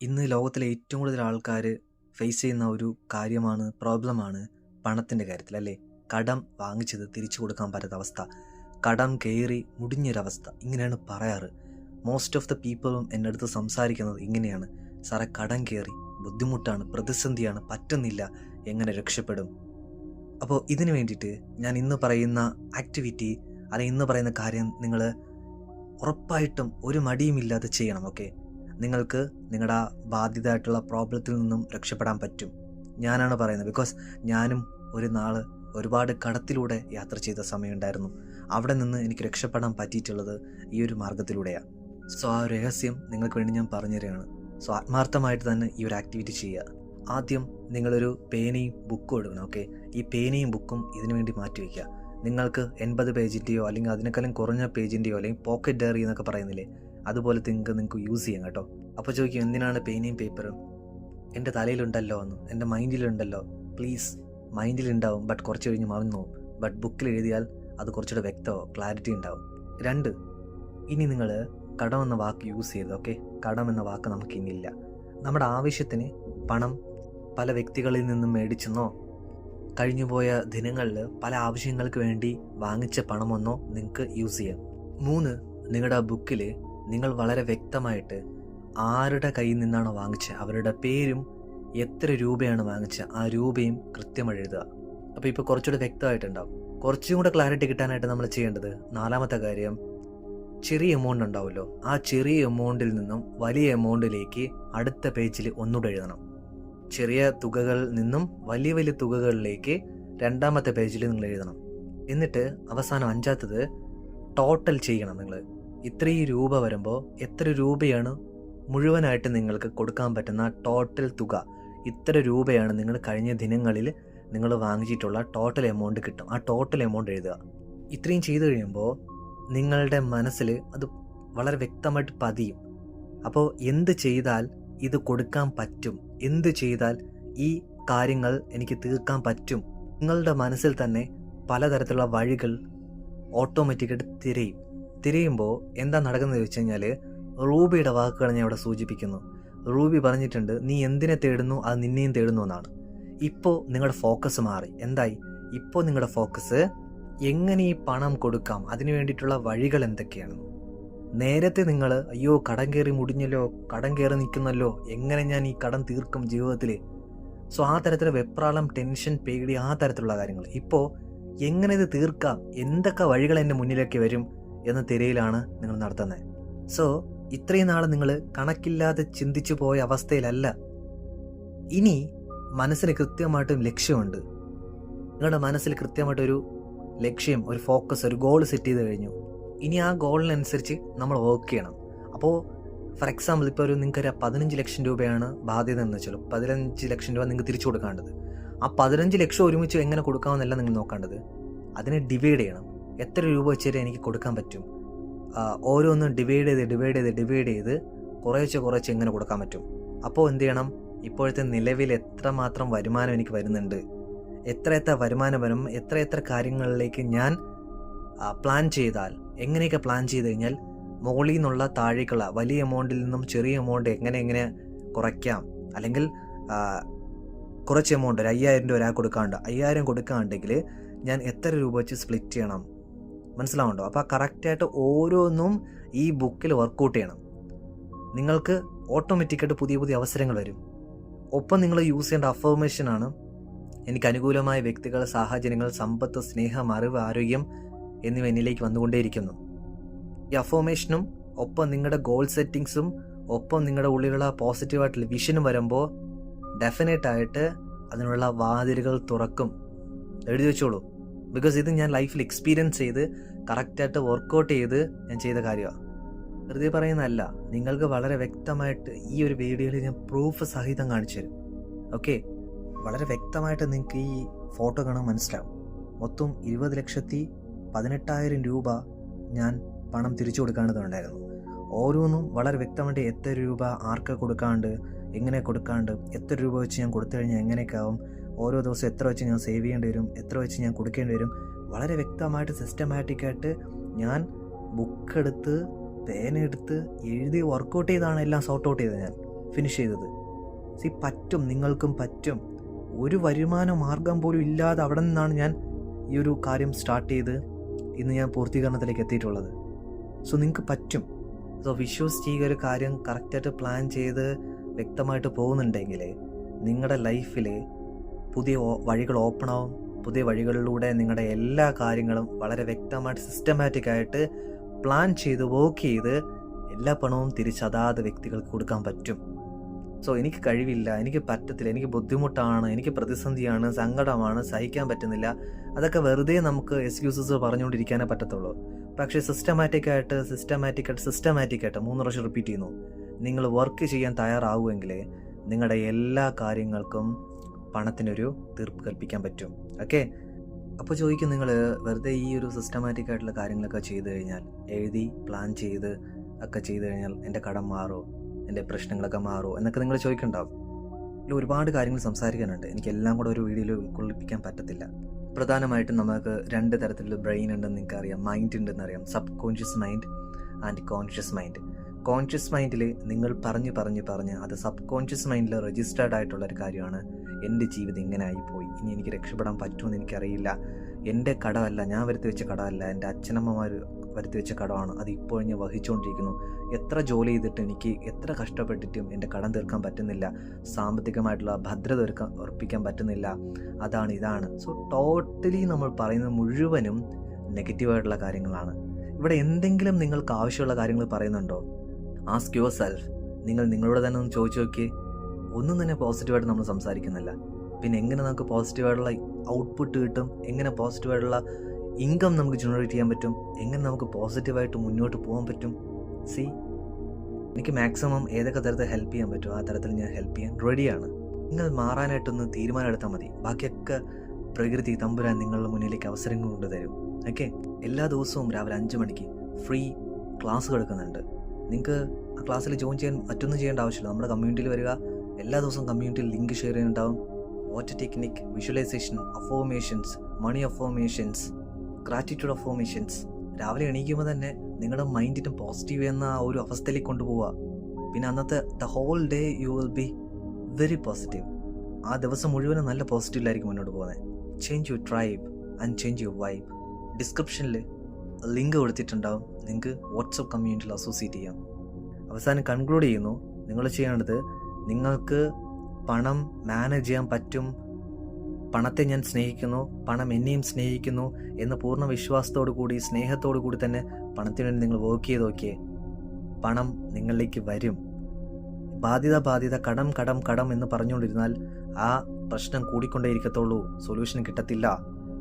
ഇന്ന് ലോകത്തിലെ ഏറ്റവും കൂടുതൽ ആൾക്കാർ ഫേസ് ചെയ്യുന്ന ഒരു കാര്യമാണ് പ്രോബ്ലമാണ് പണത്തിന്റെ കാര്യത്തിൽ അല്ലേ? കടം വാങ്ങിച്ചത് തിരിച്ചു കൊടുക്കാൻ പറ്റാത്ത അവസ്ഥ. കടം കയറി മുടിഞ്ഞൊരവസ്ഥ. ഇങ്ങനെയാണ് പറയാറ്. മോസ്റ്റ് ഓഫ് ദ പീപ്പിളും എന്റെ അടുത്ത് സംസാരിക്കുന്നത് ഇങ്ങനെയാണ്. സാറെ കടം കയറി ബുദ്ധിമുട്ടാണ് പ്രതിസന്ധിയാണ് പറ്റുന്നില്ല എങ്ങനെ രക്ഷപ്പെടും? അപ്പോൾ ഇതിനു വേണ്ടിയിട്ട് ഞാൻ ഇന്ന് പറയുന്ന ആക്ടിവിറ്റി അല്ലെങ്കിൽ ഇന്ന് പറയുന്ന കാര്യം നിങ്ങൾ ഉറപ്പായിട്ടും ഒരു മടിയുമില്ലാതെ ചെയ്യണം ഓക്കെ നിങ്ങൾക്ക് നിങ്ങളുടെ ബാധ്യതയായിട്ടുള്ള പ്രോബ്ലത്തിൽ നിന്നും രക്ഷപ്പെടാൻ പറ്റും. ഞാനാണ് പറയുന്നത്. ബിക്കോസ് ഞാനും ഒരു നാൾ ഒരുപാട് കടത്തിലൂടെ യാത്ര ചെയ്ത സമയമുണ്ടായിരുന്നു. അവിടെ നിന്ന് എനിക്ക് രക്ഷപ്പെടാൻ പറ്റിയിട്ടുള്ളത് ഈ ഒരു മാർഗത്തിലൂടെയാണ് സോ ആ രഹസ്യം നിങ്ങൾക്ക് വേണ്ടി ഞാൻ പറഞ്ഞു തരികയാണ് സോ ആത്മാർത്ഥമായിട്ട് തന്നെ ഈ ഒരു ആക്ടിവിറ്റി ചെയ്യുക. ആദ്യം നിങ്ങളൊരു പേനയും ബുക്കും എടുക്കണം ഓക്കെ ഈ പേനയും ബുക്കും ഇതിനു വേണ്ടി മാറ്റി വയ്ക്കുക നിങ്ങൾക്ക് എൺപത് പേജിന്റെയോ അല്ലെങ്കിൽ അതിനേക്കാളും കുറഞ്ഞ പേജിന്റെയോ അല്ലെങ്കിൽ പോക്കറ്റ് ഡയറി എന്നൊക്കെ പറയുന്നില്ലേ? അതുപോലെ നിങ്ങൾക്ക് നിങ്ങൾക്ക് യൂസ് ചെയ്യാം കേട്ടോ. അപ്പോൾ ചോദിക്കും എന്തിനാണ് പേനയും പേപ്പറും എന്റെ തലയിലുണ്ടല്ലോ എന്ന് എന്റെ മൈൻഡിലുണ്ടല്ലോ പ്ലീസ് മൈൻഡിലുണ്ടാവും ബട്ട് കുറച്ച് കഴിഞ്ഞ് മറന്നു ബട്ട് ബുക്കിൽ എഴുതിയാൽ അത് കുറച്ചുകൂടെ വ്യക്തമോ? ക്ലാരിറ്റി ഉണ്ടാവും. രണ്ട് ഇനി നിങ്ങൾ കടം എന്ന വാക്ക് യൂസ് ചെയ്ത് ഓക്കെ കടം എന്ന വാക്ക് നമുക്ക് ഇനിയില്ല നമ്മുടെ ആവശ്യത്തിന് പണം പല വ്യക്തികളിൽ നിന്നും മേടിച്ചെന്നോ കഴിഞ്ഞുപോയ ദിനങ്ങളിൽ പല ആവശ്യങ്ങൾക്ക് വേണ്ടി വാങ്ങിച്ച പണമൊന്നോ നിങ്ങൾക്ക് യൂസ് ചെയ്യാം. മൂന്ന് നിങ്ങളുടെ ബുക്കിൽ നിങ്ങൾ വളരെ വ്യക്തമായിട്ട് ആരുടെ കയ്യിൽ നിന്നാണോ വാങ്ങിച്ചത് അവരുടെ പേരും എത്ര രൂപയാണ് വാങ്ങിച്ചത് ആ രൂപയും കൃത്യമായി എഴുതുക. അപ്പോൾ ഇപ്പോൾ കുറച്ചുകൂടെ വ്യക്തമായിട്ടുണ്ടാവും. കുറച്ചും കൂടെ ക്ലാരിറ്റി കിട്ടാനായിട്ട് നമ്മൾ ചെയ്യേണ്ടത് നാലാമത്തെ കാര്യം ചെറിയ എമൗണ്ട് ഉണ്ടാവുമല്ലോ. ആ ചെറിയ എമൗണ്ടിൽ നിന്നും വലിയ എമൗണ്ടിലേക്ക് അടുത്ത പേജിൽ ഒന്നുകൂടെ എഴുതണം. ചെറിയ തുകകളിൽ നിന്നും വലിയ വലിയ തുകകളിലേക്ക് രണ്ടാമത്തെ പേജിൽ നിങ്ങൾ എഴുതണം. എന്നിട്ട് അവസാനം അഞ്ചാത്തത് ടോട്ടൽ ചെയ്യണം നിങ്ങൾ. ഇത്രയും രൂപ വരുമ്പോൾ എത്ര രൂപയാണ് മുഴുവനായിട്ട് നിങ്ങൾക്ക് കൊടുക്കാൻ പറ്റുന്ന ടോട്ടൽ തുക? ഇത്ര രൂപയാണ് നിങ്ങൾ കഴിഞ്ഞ ദിനങ്ങളിൽ നിങ്ങൾ വാങ്ങിച്ചിട്ടുള്ള ടോട്ടൽ എമൗണ്ട് കിട്ടും. ആ ടോട്ടൽ എമൗണ്ട് എഴുതുക. ഇത്രയും ചെയ്തു കഴിയുമ്പോൾ നിങ്ങളുടെ മനസ്സിൽ അത് വളരെ വ്യക്തമായിട്ട് പതിയും. അപ്പോൾ എന്ത് ചെയ്താൽ ഇത് കൊടുക്കാൻ പറ്റും? എന്ത് ചെയ്താൽ ഈ കാര്യങ്ങൾ എനിക്ക് തീർക്കാൻ പറ്റും? നിങ്ങളുടെ മനസ്സിൽ തന്നെ പലതരത്തിലുള്ള വഴികൾ ഓട്ടോമാറ്റിക്കായിട്ട് തിരയും. തിരയുമ്പോൾ എന്താ നടക്കുന്നത് വെച്ച് കഴിഞ്ഞാൽ റൂബിയുടെ വാക്കുകൾ ഞാൻ ഇവിടെ സൂചിപ്പിക്കുന്നു. റൂബി പറഞ്ഞിട്ടുണ്ട് നീ എന്തിനെ തേടുന്നു? അത് നിന്നെയും തേടുന്നു എന്നാണ്. ഇപ്പോൾ നിങ്ങളുടെ ഫോക്കസ് മാറി. എന്തായി? ഇപ്പോൾ നിങ്ങളുടെ ഫോക്കസ് എങ്ങനെ ഈ പണം കൊടുക്കാം? അതിനു വേണ്ടിയിട്ടുള്ള വഴികൾ എന്തൊക്കെയാണ്? നേരത്തെ നിങ്ങൾ അയ്യോ കടം കയറി മുടിഞ്ഞല്ലോ കടം കയറി നിൽക്കുന്നല്ലോ എങ്ങനെ ഞാൻ ഈ കടം തീർക്കും ജീവിതത്തിൽ സോ ആ തരത്തിലുള്ള വെപ്രാളം ടെൻഷൻ പേടി ആ തരത്തിലുള്ള കാര്യങ്ങൾ ഇപ്പോൾ എങ്ങനെ ഇത് തീർക്കാം? എന്തൊക്കെ വഴികൾ എന്റെ മുന്നിലേക്ക് വരും? എന്ന തിരയിലാണ് നിങ്ങൾ നടത്തുന്നത് സോ ഇത്രയും നാൾ നിങ്ങൾ കണക്കില്ലാതെ ചിന്തിച്ചു പോയ അവസ്ഥയിലല്ല. ഇനി മനസ്സിന് കൃത്യമായിട്ടും ലക്ഷ്യമുണ്ട്. നിങ്ങളുടെ മനസ്സിൽ കൃത്യമായിട്ടൊരു ലക്ഷ്യം ഒരു ഫോക്കസ് ഒരു ഗോൾ സെറ്റ് ചെയ്ത് കഴിഞ്ഞു. ഇനി ആ ഗോളിനനുസരിച്ച് നമ്മൾ വർക്ക് ചെയ്യണം. അപ്പോൾ ഫോർ എക്സാമ്പിൾ ഇപ്പോൾ ഒരു നിങ്ങൾക്ക് ഒരു പതിനഞ്ച് ലക്ഷം രൂപയാണ് ബാധ്യത എന്ന് വെച്ചാൽ പതിനഞ്ച് ലക്ഷം രൂപ നിങ്ങൾക്ക് തിരിച്ചു കൊടുക്കേണ്ടത് ആ പതിനഞ്ച് ലക്ഷം ഒരുമിച്ച് എങ്ങനെ കൊടുക്കാമെന്നല്ല നിങ്ങൾ നോക്കേണ്ടത്. അതിനെ ഡിവൈഡ് ചെയ്യണം. എത്ര രൂപ വെച്ചിട്ട് എനിക്ക് കൊടുക്കാൻ പറ്റും? ഓരോന്നും ഡിവൈഡ് ചെയ്ത് ഡിവൈഡ് ചെയ്ത് ഡിവൈഡ് ചെയ്ത് കുറേശ്ശെ കുറേശ്ശെ എങ്ങനെ കൊടുക്കാൻ പറ്റും. അപ്പോൾ എന്ത് ചെയ്യണം? ഇപ്പോഴത്തെ നിലവിൽ എത്രമാത്രം വരുമാനം എനിക്ക് വരുന്നുണ്ട്? എത്ര എത്ര വരുമാനം വരും? എത്ര എത്ര കാര്യങ്ങളിലേക്ക് ഞാൻ പ്ലാൻ ചെയ്താൽ എങ്ങനെയൊക്കെ പ്ലാൻ ചെയ്ത് കഴിഞ്ഞാൽ മുകളിൽ നിന്നുള്ള താഴേക്കുള്ള വലിയ എമൗണ്ടിൽ നിന്നും ചെറിയ എമൗണ്ട് എങ്ങനെ എങ്ങനെ കുറയ്ക്കാം? അല്ലെങ്കിൽ കുറച്ച് എമൗണ്ട് ഒരു അയ്യായിരം രൂപ ഒരാൾ കൊടുക്കാണ്ട് അയ്യായിരം കൊടുക്കാണ്ടെങ്കിൽ ഞാൻ എത്ര രൂപ വെച്ച് സ്പ്ലിറ്റ് ചെയ്യണം? മനസ്സിലാവുണ്ടോ അപ്പോൾ കറക്റ്റായിട്ട് ഓരോന്നും ഈ ബുക്കിൽ വർക്കൗട്ട് ചെയ്യണം. നിങ്ങൾക്ക് ഓട്ടോമാറ്റിക്കായിട്ട് പുതിയ പുതിയ അവസരങ്ങൾ വരും. ഒപ്പം നിങ്ങൾ യൂസ് ചെയ്യേണ്ട അഫർമേഷനാണ് എനിക്ക് അനുകൂലമായ വ്യക്തികൾ സാഹചര്യങ്ങൾ സമ്പത്ത് സ്നേഹം അറിവ് ആരോഗ്യം എന്നിവ എന്നിലേക്ക് വന്നുകൊണ്ടേയിരിക്കുന്നു. ഈ അഫോമേഷനും ഒപ്പം നിങ്ങളുടെ ഗോൾ സെറ്റിങ്സും ഒപ്പം നിങ്ങളുടെ ഉള്ളിലുള്ള പോസിറ്റീവായിട്ടുള്ള വിഷനും വരുമ്പോൾ ഡെഫിനറ്റായിട്ട് അതിനുള്ള വാതിലുകൾ തുറക്കും. എഴുതി വെച്ചോളൂ. ബിക്കോസ് ഇത് ഞാൻ ലൈഫിൽ എക്സ്പീരിയൻസ് ചെയ്ത് കറക്റ്റായിട്ട് വർക്കൗട്ട് ചെയ്ത് ഞാൻ ചെയ്ത കാര്യമാണ് വെറുതെ പറയുന്നതല്ല. നിങ്ങൾക്ക് വളരെ വ്യക്തമായിട്ട് ഈ ഒരു വീഡിയോയിൽ ഞാൻ പ്രൂഫ് സഹിതം കാണിച്ചു തരും. ഓക്കെ വളരെ വ്യക്തമായിട്ട് നിങ്ങൾക്ക് ഈ ഫോട്ടോ കാണാൻ മനസ്സിലാവും. മൊത്തം ഇരുപത് ലക്ഷത്തി പതിനെട്ടായിരം രൂപ ഞാൻ പണം തിരിച്ചു കൊടുക്കേണ്ടതുണ്ടായിരുന്നു ഓരോന്നും വളരെ വ്യക്തമായിട്ട് എത്ര രൂപ ആർക്ക് കൊടുക്കാണ്ട് എങ്ങനെ കൊടുക്കാണ്ട് എത്ര രൂപ വെച്ച് ഞാൻ കൊടുത്തു കഴിഞ്ഞാൽ എങ്ങനെയൊക്കെ ആവും ഓരോ ദിവസം എത്ര വെച്ച് ഞാൻ സേവ് ചെയ്യേണ്ടി വരും എത്ര വെച്ച് ഞാൻ കൊടുക്കേണ്ടി വരും വളരെ വ്യക്തമായിട്ട് സിസ്റ്റമാറ്റിക്കായിട്ട് ഞാൻ ബുക്ക് എടുത്ത് പേന എടുത്ത് എഴുതി വർക്കൗട്ട് ചെയ്താണ് എല്ലാം സോർട്ട് ഔട്ട് ചെയ്തത് ഞാൻ ഫിനിഷ് ചെയ്തത്. സി പറ്റും നിങ്ങൾക്കും പറ്റും. ഒരു വരുമാന മാർഗം പോലും ഇല്ലാതെ അവിടെ നിന്നാണ് ഞാൻ ഈ ഒരു കാര്യം സ്റ്റാർട്ട് ചെയ്ത് ഇന്ന് ഞാൻ പൂർത്തീകരണത്തിലേക്ക് എത്തിയിട്ടുള്ളത്. സോ നിങ്ങൾക്ക് പറ്റും. സോ വിശ്വസ് ചെയ്യുക ഒരു കാര്യം കറക്റ്റായിട്ട് പ്ലാൻ ചെയ്ത് വ്യക്തമായിട്ട് പോകുന്നുണ്ടെങ്കിൽ നിങ്ങളുടെ ലൈഫിൽ പുതിയ വഴികൾ ഓപ്പൺ ആവും. പുതിയ വഴികളിലൂടെ നിങ്ങളുടെ എല്ലാ കാര്യങ്ങളും വളരെ വ്യക്തമായിട്ട് സിസ്റ്റമാറ്റിക് ആയിട്ട് പ്ലാൻ ചെയ്ത് വർക്ക് ചെയ്ത് എല്ലാ പണവും തിരിച്ച് അതാത് വ്യക്തികൾക്ക് കൊടുക്കാൻ പറ്റും. സോ എനിക്ക് കഴിവില്ല എനിക്ക് പറ്റത്തില്ല എനിക്ക് ബുദ്ധിമുട്ടാണ് എനിക്ക് പ്രതിസന്ധിയാണ് സങ്കടമാണ് സഹിക്കാൻ പറ്റുന്നില്ല. അതൊക്കെ വെറുതെ നമുക്ക് എക്സ്ക്യൂസസ് പറഞ്ഞുകൊണ്ടിരിക്കാനേ പറ്റത്തുള്ളൂ. പക്ഷേ സിസ്റ്റമാറ്റിക് ആയിട്ട് സിസ്റ്റമാറ്റിക് ആയിട്ട് സിസ്റ്റമാറ്റിക് ആയിട്ട് മൂന്ന് പ്രാവശ്യം റിപ്പീറ്റ് ചെയ്യുന്നു. നിങ്ങൾ വർക്ക് ചെയ്യാൻ തയ്യാറാവുമെങ്കിൽ നിങ്ങളുടെ എല്ലാ കാര്യങ്ങൾക്കും പണത്തിനൊരു തീർപ്പ് കൽപ്പിക്കാൻ പറ്റും. ഓക്കെ അപ്പോൾ ചോദിക്കും നിങ്ങൾ വെറുതെ ഈ ഒരു സിസ്റ്റമാറ്റിക് ആയിട്ടുള്ള കാര്യങ്ങളൊക്കെ ചെയ്തു കഴിഞ്ഞാൽ എഴുതി പ്ലാൻ ചെയ്ത് ഒക്കെ ചെയ്തു കഴിഞ്ഞാൽ എന്റെ കടം മാറോ? എന്റെ പ്രശ്നങ്ങളൊക്കെ മാറോ? എന്നൊക്കെ നിങ്ങൾ ചോദിക്കുന്നുണ്ടാവും. ഇതിൽ ഒരുപാട് കാര്യങ്ങൾ സംസാരിക്കാനുണ്ട്. എനിക്ക് എല്ലാം കൂടെ ഒരു വീഡിയോയിൽ ഉൾക്കൊള്ളിപ്പിക്കാൻ പറ്റത്തില്ല. പ്രധാനമായിട്ടും നമുക്ക് രണ്ട് തരത്തിലുള്ള ബ്രെയിൻ ഉണ്ടെന്ന് നിങ്ങൾക്ക് അറിയാം മൈൻഡ് ഉണ്ടെന്ന് അറിയാം. Subconscious mind and conscious mind conscious മൈൻഡിൽ നിങ്ങൾ പറഞ്ഞ് പറഞ്ഞ് പറഞ്ഞ് അത് സബ് കോൺഷ്യസ് മൈൻഡിൽ രജിസ്റ്റേർഡ് ആയിട്ടുള്ള ഒരു കാര്യമാണ് എന്റെ ജീവിതം ഇങ്ങനെ ആയിപ്പോയി ഇനി എനിക്ക് രക്ഷപ്പെടാൻ പറ്റുമെന്ന് എനിക്കറിയില്ല. എന്റെ കടമല്ല ഞാൻ വരുത്തി വെച്ച കടമല്ല എന്റെ അച്ഛനമ്മമാർ വരുത്തി വെച്ച കടമാണ്. അത് ഇപ്പോഴും ഞാൻ വഹിച്ചുകൊണ്ടിരിക്കുന്നു. എത്ര ജോലി ചെയ്തിട്ട് എനിക്ക് എത്ര കഷ്ടപ്പെട്ടിട്ടും എന്റെ കടം തീർക്കാൻ പറ്റുന്നില്ല. സാമ്പത്തികമായിട്ടുള്ള ഭദ്രത ഒരുക്കാൻ ഉറപ്പിക്കാൻ പറ്റുന്നില്ല. അതാണ് ഇതാണ്. സോ ടോട്ടലി നമ്മൾ പറയുന്നത് മുഴുവനും നെഗറ്റീവായിട്ടുള്ള കാര്യങ്ങളാണ്. ഇവിടെ എന്തെങ്കിലും നിങ്ങൾക്ക് ആവശ്യമുള്ള കാര്യങ്ങൾ പറയുന്നുണ്ടോ? ആസ്ക് യുവർ സെൽഫ് നിങ്ങൾ നിങ്ങളോട് തന്നെ ഒന്ന് ചോദിച്ചു നോക്കി ഒന്നും തന്നെ പോസിറ്റീവായിട്ട് നമ്മൾ സംസാരിക്കുന്നില്ല. പിന്നെ എങ്ങനെ നമുക്ക് പോസിറ്റീവായിട്ടുള്ള ഔട്ട്പുട്ട് കിട്ടും? എങ്ങനെ പോസിറ്റീവായിട്ടുള്ള ഇൻകം നമുക്ക് ജനറേറ്റ് ചെയ്യാൻ പറ്റും? എങ്ങനെ നമുക്ക് പോസിറ്റീവായിട്ട് മുന്നോട്ട് പോകാൻ പറ്റും? സി എനിക്ക് മാക്സിമം ഏതൊക്കെ തരത്തിൽ ഹെൽപ്പ് ചെയ്യാൻ പറ്റുമോ ആ തരത്തിൽ ഞാൻ ഹെൽപ്പ് ചെയ്യാൻ റെഡിയാണ് നിങ്ങൾ മാറാനായിട്ടൊന്ന് തീരുമാനം എടുത്താൽ മതി. ബാക്കിയൊക്കെ പ്രകൃതി തമ്പുരാൻ നിങ്ങളുടെ മുന്നിലേക്ക് അവസരങ്ങൾ കൊണ്ടുതരും ഓക്കെ എല്ലാ ദിവസവും രാവിലെ അഞ്ച് മണിക്ക് ഫ്രീ ക്ലാസ് കൊടുക്കുന്നുണ്ട് നിങ്ങൾക്ക് ആ ക്ലാസ്സിൽ ജോയിൻ ചെയ്യാൻ മറ്റൊന്നും ചെയ്യേണ്ട ആവശ്യമില്ല. നമ്മുടെ കമ്മ്യൂണിറ്റിയിൽ വരിക എല്ലാ ദിവസവും കമ്മ്യൂണിറ്റിയിൽ ലിങ്ക് ഷെയർ ചെയ്യുന്നുണ്ടാവും what technique visualisation affirmations money affirmations gratitude affirmations രാവിലെ എണീക്കുമ്പോൾ തന്നെ നിങ്ങളുടെ മൈൻഡിനും പോസിറ്റീവ് എന്ന ആ ഒരു അവസ്ഥയിലേക്ക് കൊണ്ടുപോവുക. പിന്നെ അന്നത്തെ the whole day you will be very positive ആ ദിവസം മുഴുവനും നല്ല പോസിറ്റീവിലായിരിക്കും മുന്നോട്ട് പോകുന്നത്. Change your tribe and change your vibe ഡിസ്ക്രിപ്ഷനിൽ ലിങ്ക് കൊടുത്തിട്ടുണ്ടാവും. നിങ്ങൾക്ക് വാട്സപ്പ് കമ്മ്യൂണിറ്റിയിൽ അസോസിയേറ്റ് ചെയ്യാം. അവസാനം കൺക്ലൂഡ് ചെയ്യുന്നു. നിങ്ങൾ ചെയ്യേണ്ടത് നിങ്ങൾക്ക് പണം മാനേജ് ചെയ്യാൻ പറ്റും. പണത്തെ ഞാൻ സ്നേഹിക്കുന്നു. പണം എന്നെയും സ്നേഹിക്കുന്നു എന്ന് പൂർണ വിശ്വാസത്തോടു കൂടി സ്നേഹത്തോടു കൂടി തന്നെ പണത്തിന് വേണ്ടി നിങ്ങൾ വർക്ക് ചെയ്ത് നോക്കിയേ. പണം നിങ്ങളിലേക്ക് വരും. ബാധ്യത ബാധ്യത കടം കടം കടം എന്ന് പറഞ്ഞുകൊണ്ടിരുന്നാൽ ആ പ്രശ്നം കൂടിക്കൊണ്ടേയിരിക്കത്തുള്ളൂ. സൊല്യൂഷൻ കിട്ടത്തില്ല.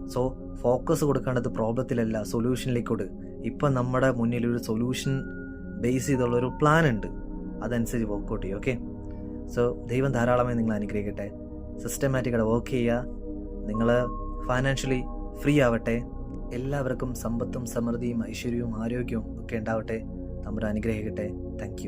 സോ ഫോക്കസ് കൊടുക്കേണ്ടത് പ്രോബ്ലത്തിലല്ല സൊല്യൂഷനിലേക്കോട് ഇപ്പം നമ്മുടെ മുന്നിൽ ഒരു സൊല്യൂഷൻ ബേസ് ചെയ്തുള്ള ഒരു പ്ലാൻ ഉണ്ട്. അതനുസരിച്ച് വർക്കൗട്ട് ചെയ്യും ഓക്കെ സോ ദൈവം ധാരാളമായി നിങ്ങൾ അനുഗ്രഹിക്കട്ടെ. സിസ്റ്റമാറ്റിക്കായിട്ട് വർക്ക് ചെയ്യുക. നിങ്ങൾ ഫൈനാൻഷ്യലി ഫ്രീ ആവട്ടെ. എല്ലാവർക്കും സമ്പത്തും സമൃദ്ധിയും ഐശ്വര്യവും ആരോഗ്യവും ഒക്കെ ഉണ്ടാവട്ടെ. നമ്മുടെ അനുഗ്രഹിക്കട്ടെ. താങ്ക്